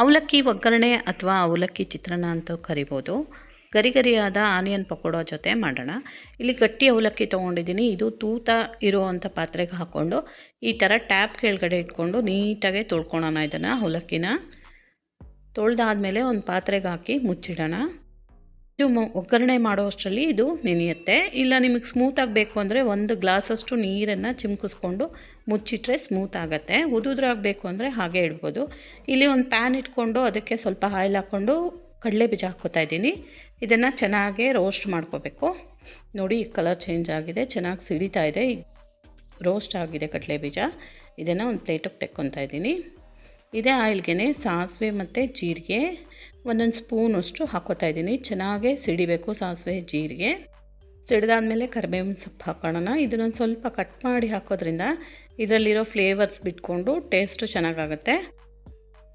ಅವಲಕ್ಕಿ ಒಗ್ಗರಣೆ ಅಥವಾ ಅವಲಕ್ಕಿ ಚಿತ್ರಾನ್ನ ಅಂತ ಕರಿಬೋದು. ಗರಿ ಗರಿಯಾದ ಆನಿಯನ್ ಪಕೋಡ ಜೊತೆ ಮಾಡೋಣ. ಇಲ್ಲಿ ಗಟ್ಟಿ ಅವಲಕ್ಕಿ ತೊಗೊಂಡಿದ್ದೀನಿ. ಇದು ತೂತ ಇರುವಂಥ ಪಾತ್ರೆಗೆ ಹಾಕ್ಕೊಂಡು ಈ ಥರ ಟ್ಯಾಪ್ ಕೆಳಗಡೆ ಇಟ್ಕೊಂಡು ನೀಟಾಗೆ ತೊಳ್ಕೊಳೋಣ ಇದನ್ನು ಅವಲಕ್ಕಿನ. ತೊಳೆದಾದ್ಮೇಲೆ ಒಂದು ಪಾತ್ರೆಗೆ ಹಾಕಿ ಮುಚ್ಚಿಡೋಣ. ಇದು ಒಗ್ಗರಣೆ ಮಾಡೋಷ್ಟರಲ್ಲಿ ಇದು ನೆನೆಯುತ್ತೆ. ಇಲ್ಲ ನಿಮಗೆ ಸ್ಮೂತಾಗಿ ಬೇಕು ಅಂದರೆ ಒಂದು ಗ್ಲಾಸಷ್ಟು ನೀರನ್ನು ಚಿಮ್ಕಿಸ್ಕೊಂಡು ಮುಚ್ಚಿಟ್ರೆ ಸ್ಮೂತ್ ಆಗುತ್ತೆ. ಉದುದ್ರಾಗಬೇಕು ಅಂದರೆ ಹಾಗೆ ಇಡ್ಬೋದು. ಇಲ್ಲಿ ಒಂದು ಪ್ಯಾನ್ ಇಟ್ಕೊಂಡು ಅದಕ್ಕೆ ಸ್ವಲ್ಪ ಆಯಿಲ್ ಹಾಕ್ಕೊಂಡು ಕಡಲೆ ಬೀಜ ಹಾಕ್ಕೋತಾ ಇದ್ದೀನಿ. ಇದನ್ನು ಚೆನ್ನಾಗಿ ರೋಸ್ಟ್ ಮಾಡ್ಕೋಬೇಕು. ನೋಡಿ ಕಲರ್ ಚೇಂಜ್ ಆಗಿದೆ. ಚೆನ್ನಾಗಿ ಸಿಡಿತಾ ಇದೆ. ರೋಸ್ಟ್ ಆಗಿದೆ ಕಡಲೆ ಬೀಜ. ಇದನ್ನು ಒಂದು ಪ್ಲೇಟಿಗೆ ತೆಕ್ಕೊತಾ ಇದ್ದೀನಿ. ಇದೇ ಆಯಿಲ್ಗೆ ಸಾಸಿವೆ ಮತ್ತು ಜೀರಿಗೆ, ಒಂದೊಂದು ಸ್ಪೂನಷ್ಟು ಹಾಕೋತಾ ಇದ್ದೀನಿ. ಚೆನ್ನಾಗೆ ಸಿಡಿಬೇಕು ಸಾಸಿವೆ, ಜೀರಿಗೆ. ಸಿಡಿದಾದ್ಮೇಲೆ ಕರಿಬೇವಿನ ಸೊಪ್ಪು ಹಾಕೋಣ ಇದನ್ನೊಂದು ಸ್ವಲ್ಪ ಕಟ್ ಮಾಡಿ ಹಾಕೋದ್ರಿಂದ ಇದರಲ್ಲಿರೋ ಫ್ಲೇವರ್ಸ್ ಬಿಟ್ಕೊಂಡು ಟೇಸ್ಟು ಚೆನ್ನಾಗಾಗುತ್ತೆ.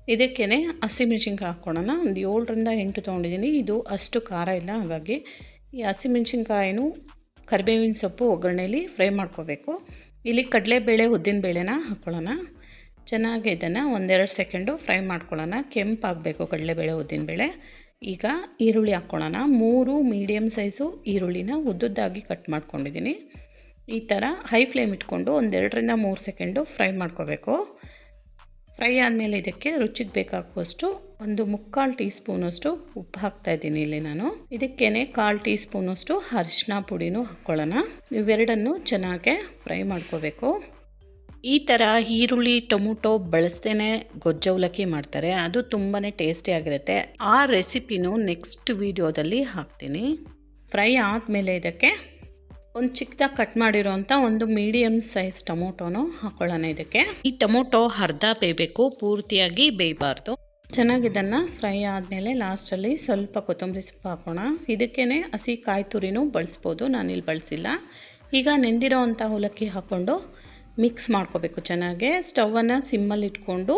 ಇದಕ್ಕೇ ಹಸಿಮೆಣ್ಸಿನ್ಕಾಯಿ ಹಾಕ್ಕೊಳ್ಳೋಣ ಒಂದು ಏಳರಿಂದ ಎಂಟು ತೊಗೊಂಡಿದ್ದೀನಿ. ಇದು ಅಷ್ಟು ಖಾರ ಇಲ್ಲ, ಹಾಗಾಗಿ ಈ ಹಸಿಮೆಣ್ಸಿನ್ಕಾಯಿನೂ ಕರಿಬೇವಿನ ಸೊಪ್ಪು ಒಗ್ಗರಣೆಯಲ್ಲಿ ಫ್ರೈ ಮಾಡ್ಕೋಬೇಕು. ಇಲ್ಲಿ ಕಡಲೆಬೇಳೆ ಉದ್ದಿನಬೇಳೆನ ಹಾಕ್ಕೊಳ್ಳೋಣ ಚೆನ್ನಾಗಿ ಇದನ್ನು ಒಂದೆರಡು ಸೆಕೆಂಡು ಫ್ರೈ ಮಾಡ್ಕೊಳ್ಳೋಣ. ಕೆಂಪಾಗಬೇಕು ಕಡಲೆಬೇಳೆ ಉದ್ದಿನಬೇಳೆ ಈಗ ಈರುಳ್ಳಿ ಹಾಕ್ಕೊಳ್ಳೋಣ. ಮೂರು ಮೀಡಿಯಮ್ ಸೈಜು ಈರುಳ್ಳಿನ ಉದ್ದುದ್ದಾಗಿ ಕಟ್ ಮಾಡ್ಕೊಂಡಿದ್ದೀನಿ. ಈ ಥರ ಹೈ ಫ್ಲೇಮ್ ಇಟ್ಕೊಂಡು ಒಂದೆರಡರಿಂದ ಮೂರು ಸೆಕೆಂಡು ಫ್ರೈ ಮಾಡ್ಕೋಬೇಕು. ಫ್ರೈ ಆದಮೇಲೆ ಇದಕ್ಕೆ ರುಚಿಗೆ ಬೇಕಾಗುವಷ್ಟು ಒಂದು ಮುಕ್ಕಾಲು ಟೀ ಸ್ಪೂನಷ್ಟು ಉಪ್ಪು ಹಾಕ್ತಾ ಇದ್ದೀನಿ ಇಲ್ಲಿ ನಾನು. ಇದಕ್ಕೇನೆ ಕಾಲು ಟೀ ಸ್ಪೂನಷ್ಟು ಅರಿಶಿನ ಪುಡಿನೂ ಹಾಕ್ಕೊಳ್ಳೋಣ. ಇವೆರಡನ್ನು ಚೆನ್ನಾಗೆ ಫ್ರೈ ಮಾಡ್ಕೋಬೇಕು. ಈ ಥರ ಈರುಳ್ಳಿ, ಟೊಮೊಟೊ ಬಳಸ್ದೇ ಗೊಜ್ಜವಲಕ್ಕಿ ಮಾಡ್ತಾರೆ. ಅದು ತುಂಬಾ ಟೇಸ್ಟಿಯಾಗಿರುತ್ತೆ ಆ ರೆಸಿಪಿನೂ ನೆಕ್ಸ್ಟ್ ವೀಡಿಯೋದಲ್ಲಿ ಹಾಕ್ತೀನಿ. ಫ್ರೈ ಆದಮೇಲೆ ಇದಕ್ಕೆ ಒಂದು ಚಿಕ್ಕದಾಗಿ ಕಟ್ ಮಾಡಿರೋಂಥ ಒಂದು ಮೀಡಿಯಮ್ ಸೈಜ್ ಟೊಮೊಟೊನೂ ಹಾಕೊಳ್ಳೋಣ ಇದಕ್ಕೆ. ಈ ಟೊಮೊಟೊ ಅರ್ಧ ಬೇಯಬೇಕು, ಪೂರ್ತಿಯಾಗಿ ಬೇಯಬಾರ್ದು. ಚೆನ್ನಾಗಿ ಇದನ್ನು ಫ್ರೈ ಆದಮೇಲೆ ಲಾಸ್ಟಲ್ಲಿ ಸ್ವಲ್ಪ ಕೊತ್ತಂಬರಿ ಸೊಪ್ಪು ಹಾಕೋಣ. ಇದಕ್ಕೇ ಹಸಿ ಕಾಯಿ ತುರಿನೂ ಬಳಸ್ಬೋದು. ನಾನಿಲ್ಲಿ ಬಳಸಿಲ್ಲ. ಈಗ ನೆಂದಿರೋ ಅಂಥ ಅವಲಕ್ಕಿ ಹಾಕ್ಕೊಂಡು ಮಿಕ್ಸ್ ಮಾಡ್ಕೋಬೇಕು ಚೆನ್ನಾಗೆ. ಸ್ಟವನ್ನು ಸಿಮ್ಮಲ್ಲಿ ಇಟ್ಕೊಂಡು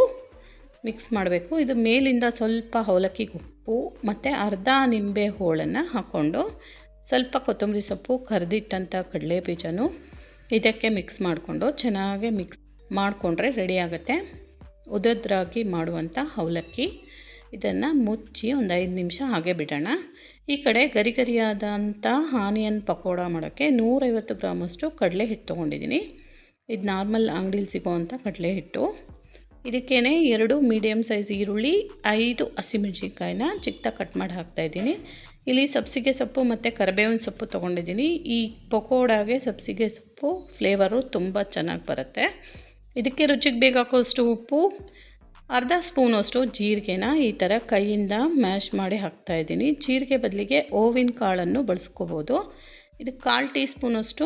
ಮಿಕ್ಸ್ ಮಾಡಬೇಕು. ಇದು ಮೇಲಿಂದ ಸ್ವಲ್ಪ ಅವಲಕ್ಕಿಗೆ ಉಪ್ಪು ಮತ್ತು ಅರ್ಧ ನಿಂಬೆ ಹೋಳನ್ನು ಹಾಕ್ಕೊಂಡು ಸ್ವಲ್ಪ ಕೊತ್ತಂಬರಿ ಸೊಪ್ಪು ಕರೆದಿಟ್ಟಂಥ ಕಡಲೆ ಬೀಜನೂ ಇದಕ್ಕೆ ಮಿಕ್ಸ್ ಮಾಡಿಕೊಂಡು ಚೆನ್ನಾಗಿ ಮಿಕ್ಸ್ ಮಾಡಿಕೊಂಡ್ರೆ ರೆಡಿ ಆಗುತ್ತೆ. ಉದದ್ರಾಗಿ ಮಾಡುವಂಥ ಅವಲಕ್ಕಿ ಇದನ್ನು ಮುಚ್ಚಿ ಒಂದು ಐದು ನಿಮಿಷ ಹಾಗೆ ಬಿಡೋಣ. ಈ ಕಡೆ ಗರಿ ಗರಿಯಾದಂಥ ಆನಿಯನ್ ಪಕೋಡ ಮಾಡೋಕ್ಕೆ ನೂರೈವತ್ತು ಗ್ರಾಮಷ್ಟು ಕಡಲೆ ಹಿಟ್ಟು ತೊಗೊಂಡಿದ್ದೀನಿ. ಇದು ನಾರ್ಮಲ್ ಅಂಗಡೀಲಿ ಸಿಗೋವಂಥ ಕಡಲೆ ಹಿಟ್ಟು. ಇದಕ್ಕೇ ಎರಡು ಮೀಡಿಯಮ್ ಸೈಜ್ ಈರುಳ್ಳಿ, ಐದು ಹಸಿಮೆಣ್ಸಿನ್ಕಾಯಿನ ಚಿಕ್ಕದಾಗಿ ಕಟ್ ಮಾಡಿ ಹಾಕ್ತಾಯಿದ್ದೀನಿ ಇಲ್ಲಿ ಸಬ್ಸಿಗೆ ಸೊಪ್ಪು ಮತ್ತು ಕರಿಬೇವಿನ ಸೊಪ್ಪು ತೊಗೊಂಡಿದ್ದೀನಿ. ಈ ಪಕೋಡಾಗೆ ಸಬ್ಸಿಗೆ ಸೊಪ್ಪು ಫ್ಲೇವರು ತುಂಬ ಚೆನ್ನಾಗಿ ಬರುತ್ತೆ. ಇದಕ್ಕೆ ರುಚಿಗೆ ಬೇಕಾಗುವಷ್ಟು ಉಪ್ಪು, ಅರ್ಧ ಸ್ಪೂನಷ್ಟು ಜೀರಿಗೆನ ಈ ಥರ ಕೈಯಿಂದ ಮ್ಯಾಶ್ ಮಾಡಿ ಹಾಕ್ತಾಯಿದ್ದೀನಿ ಜೀರಿಗೆ ಬದಲಿಗೆ ಓವಿನ ಕಾಳನ್ನು ಬಳಸ್ಕೋಬೋದು. ಇದಕ್ಕೆ ಕಾಲು ಟೀ ಸ್ಪೂನಷ್ಟು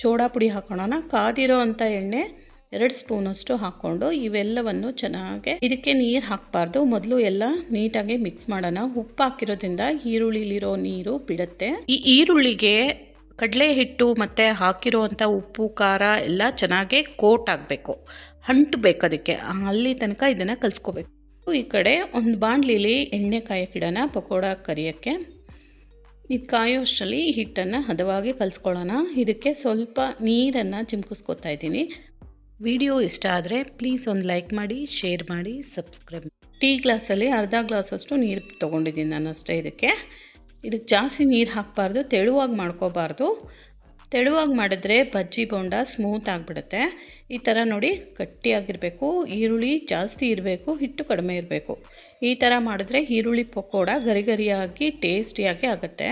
ಸೋಡಾ ಪುಡಿ ಹಾಕೋಣ. ಕಾದಿರೋ ಅಂಥ ಎಣ್ಣೆ ಎರಡು ಸ್ಪೂನಷ್ಟು ಹಾಕ್ಕೊಂಡು ಇವೆಲ್ಲವನ್ನು ಚೆನ್ನಾಗಿ ಇದಕ್ಕೆ ನೀರು ಹಾಕಬಾರ್ದು. ಮೊದಲು ಎಲ್ಲ ನೀಟಾಗಿ ಮಿಕ್ಸ್ ಮಾಡೋಣ. ಉಪ್ಪು ಹಾಕಿರೋದ್ರಿಂದ ಈರುಳ್ಳಿಲಿರೋ ನೀರು ಬಿಡುತ್ತೆ. ಈ ಈರುಳ್ಳಿಗೆ ಕಡಲೆ ಹಿಟ್ಟು ಮತ್ತು ಹಾಕಿರೋವಂಥ ಉಪ್ಪು, ಖಾರ ಎಲ್ಲ ಚೆನ್ನಾಗಿ ಕೋಟ್ ಆಗಬೇಕು. ಅಂಟಬೇಕು ಅದಕ್ಕೆ. ಅಲ್ಲಿ ತನಕ ಇದನ್ನು ಕಲಿಸ್ಕೋಬೇಕು. ಈ ಕಡೆ ಒಂದು ಬಾಣಲಿಲಿ ಎಣ್ಣೆ ಗಿಡನ ಪಕೋಡ ಕರಿಯೋಕ್ಕೆ. ಇದು ಕಾಯೋಷ್ಟರಲ್ಲಿ ಹಿಟ್ಟನ್ನು ಹದವಾಗಿ ಕಲಿಸ್ಕೊಳ್ಳೋಣ. ಇದಕ್ಕೆ ಸ್ವಲ್ಪ ನೀರನ್ನು ಚಿಮ್ಕಿಸ್ಕೊತಾ ಇದ್ದೀನಿ. ವಿಡಿಯೋ ಇಷ್ಟ ಆದರೆ ಪ್ಲೀಸ್ ಒಂದು ಲೈಕ್ ಮಾಡಿ, ಶೇರ್ ಮಾಡಿ, ಸಬ್ಸ್ಕ್ರೈಬ್ ಟೀ ಗ್ಲಾಸಲ್ಲಿ ಅರ್ಧ ಗ್ಲಾಸಷ್ಟು ನೀರು ತೊಗೊಂಡಿದ್ದೀನಿ ನಾನು ಅಷ್ಟೇ ಇದಕ್ಕೆ. ಇದಕ್ಕೆ ಜಾಸ್ತಿ ನೀರು ಹಾಕಬಾರ್ದು, ತೆಳುವಾಗಿ ಮಾಡ್ಕೋಬಾರ್ದು. ತೆಳುವಾಗಿ ಮಾಡಿದ್ರೆ ಬಜ್ಜಿ ಬೋಂಡ ಸ್ಮೂತ್ ಆಗಿಬಿಡುತ್ತೆ. ಈ ಥರ ನೋಡಿ ಗಟ್ಟಿಯಾಗಿರಬೇಕು. ಈರುಳ್ಳಿ ಜಾಸ್ತಿ ಇರಬೇಕು, ಹಿಟ್ಟು ಕಡಿಮೆ ಇರಬೇಕು. ಈ ಥರ ಮಾಡಿದ್ರೆ ಈರುಳ್ಳಿ ಪಕೋಡ ಗರಿ ಗರಿಯಾಗಿ ಟೇಸ್ಟಿಯಾಗಿ ಆಗುತ್ತೆ.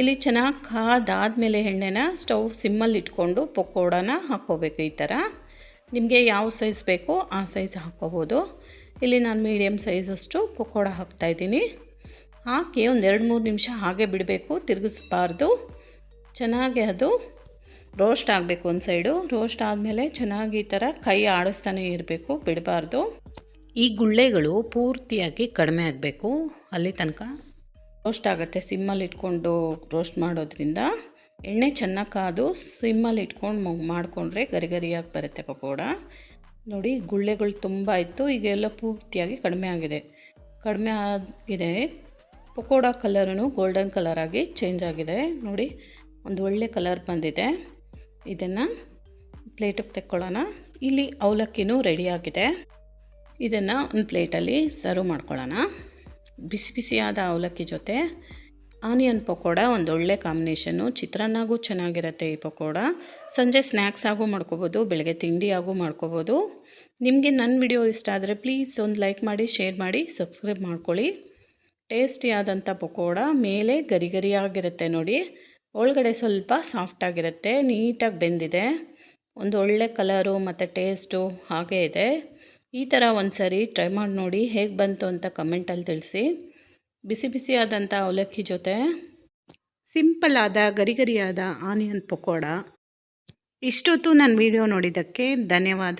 ಇಲ್ಲಿ ಚೆನ್ನಾಗಿ ಕಾದಾದಮೇಲೆ ಎಣ್ಣೆನ ಸ್ಟವ್ ಸಿಮ್ಮಲ್ಲಿ ಇಟ್ಕೊಂಡು ಪಕೋಡನ ಹಾಕ್ಕೋಬೇಕು ಈ ಥರ ನಿಮಗೆ ಯಾವ ಸೈಜ್ ಬೇಕೋ ಆ ಸೈಜ್ ಹಾಕ್ಕೋಬೋದು. ಇಲ್ಲಿ ನಾನು ಮೀಡಿಯಮ್ ಸೈಜಷ್ಟು ಪಕೋಡ ಹಾಕ್ತಾಯಿದ್ದೀನಿ ಹಾಕಿ ಒಂದು ಎರಡು ಮೂರು ನಿಮಿಷ ಹಾಗೆ ಬಿಡಬೇಕು, ತಿರುಗಿಸ್ಬಾರ್ದು. ಚೆನ್ನಾಗಿ ಅದು ರೋಸ್ಟ್ ಆಗಬೇಕು ಒಂದು ಸೈಡು. ರೋಸ್ಟ್ ಆದಮೇಲೆ ಚೆನ್ನಾಗಿ ಈ ಥರ ಕೈ ಆಡಿಸ್ತಾನೆ ಇರಬೇಕು, ಬಿಡಬಾರ್ದು. ಈ ಗುಳ್ಳೆಗಳು ಪೂರ್ತಿಯಾಗಿ ಕಡಿಮೆ ಆಗಬೇಕು. ಅಲ್ಲಿ ತನಕ ರೋಸ್ಟ್ ಆಗುತ್ತೆ. ಸಿಮ್ಮಲ್ಲಿ ಇಟ್ಕೊಂಡು ರೋಸ್ಟ್ ಮಾಡೋದ್ರಿಂದ ಎಣ್ಣೆ ಚೆನ್ನಾಗಿ ಕಾದು ಸಿಮ್ಮಲ್ಲಿ ಇಟ್ಕೊಂಡು ಮಾಡಿಕೊಂಡ್ರೆ ಗರಿ ಗರಿಯಾಗಿ ಬರುತ್ತೆ ಪಕೋಡ. ನೋಡಿ, ಗುಳ್ಳೆಗಳು ತುಂಬ ಇತ್ತು. ಈಗೆಲ್ಲ ಪೂರ್ತಿಯಾಗಿ ಕಡಿಮೆ ಆಗಿದೆ. ಕಡಿಮೆ ಆಗಿದೆ. ಪಕೋಡ ಕಲರೂ ಗೋಲ್ಡನ್ ಕಲರಾಗಿ ಚೇಂಜ್ ಆಗಿದೆ. ನೋಡಿ ಒಂದು ಒಳ್ಳೆ ಕಲರ್ ಬಂದಿದೆ. ಇದನ್ನು ಪ್ಲೇಟಿಗೆ ತೆಕ್ಕೊಳ್ಳೋಣ. ಇಲ್ಲಿ ಅವಲಕ್ಕಿನೂ ರೆಡಿಯಾಗಿದೆ ಇದನ್ನು ಒಂದು ಪ್ಲೇಟಲ್ಲಿ ಸರ್ವ್ ಮಾಡ್ಕೊಳ್ಳೋಣ. ಬಿಸಿ ಬಿಸಿಯಾದ ಅವಲಕ್ಕಿ ಜೊತೆ ಆನಿಯನ್ ಪಕೋಡ ಒಳ್ಳೆ ಕಾಂಬಿನೇಷನ್ನು ಚಿತ್ರಾನ್ನಾಗೂ ಚೆನ್ನಾಗಿರುತ್ತೆ ಈ ಪಕೋಡ. ಸಂಜೆ ಸ್ನ್ಯಾಕ್ಸ್ ಆಗೂ ಮಾಡ್ಕೋಬೋದು, ಬೆಳಗ್ಗೆ ತಿಂಡಿಯಾಗೂ ಮಾಡ್ಕೋಬೋದು. ನಿಮಗೆ ನನ್ನ ವಿಡಿಯೋ ಇಷ್ಟ ಆದರೆ ಪ್ಲೀಸ್ ಒಂದು ಲೈಕ್ ಮಾಡಿ ಶೇರ್ ಮಾಡಿ ಸಬ್ಸ್ಕ್ರೈಬ್ ಮಾಡ್ಕೊಳ್ಳಿ. ಟೇಸ್ಟಿಯಾದಂಥ ಪಕೋಡ, ಮೇಲೆ ಗರಿಗರಿಯಾಗಿರುತ್ತೆ ನೋಡಿ. ಒಳಗಡೆ ಸ್ವಲ್ಪ ಸಾಫ್ಟಾಗಿರುತ್ತೆ ನೀಟಾಗಿ ಬೆಂದಿದೆ. ಒಂದು ಒಳ್ಳೆ ಕಲರು ಮತ್ತು ಟೇಸ್ಟು ಹಾಗೇ ಇದೆ. ಈ ಥರ ಒಂದು ಸರಿ ಟ್ರೈ ಮಾಡಿ ನೋಡಿ ಹೇಗೆ ಬಂತು ಅಂತ ಕಮೆಂಟಲ್ಲಿ ತಿಳಿಸಿ. ಬಿಸಿ ಬಿಸಿಯಾದಂಥ ಅವಲಕ್ಕಿ ಜೊತೆ ಸಿಂಪಲ್ ಆದ ಗರಿ ಗರಿಯಾದ ಆನಿಯನ್ ಪಕೋಡ. ಇಷ್ಟೊತ್ತು ನನ್ನ ವಿಡಿಯೋ ನೋಡಿದ್ದಕ್ಕೆ ಧನ್ಯವಾದ.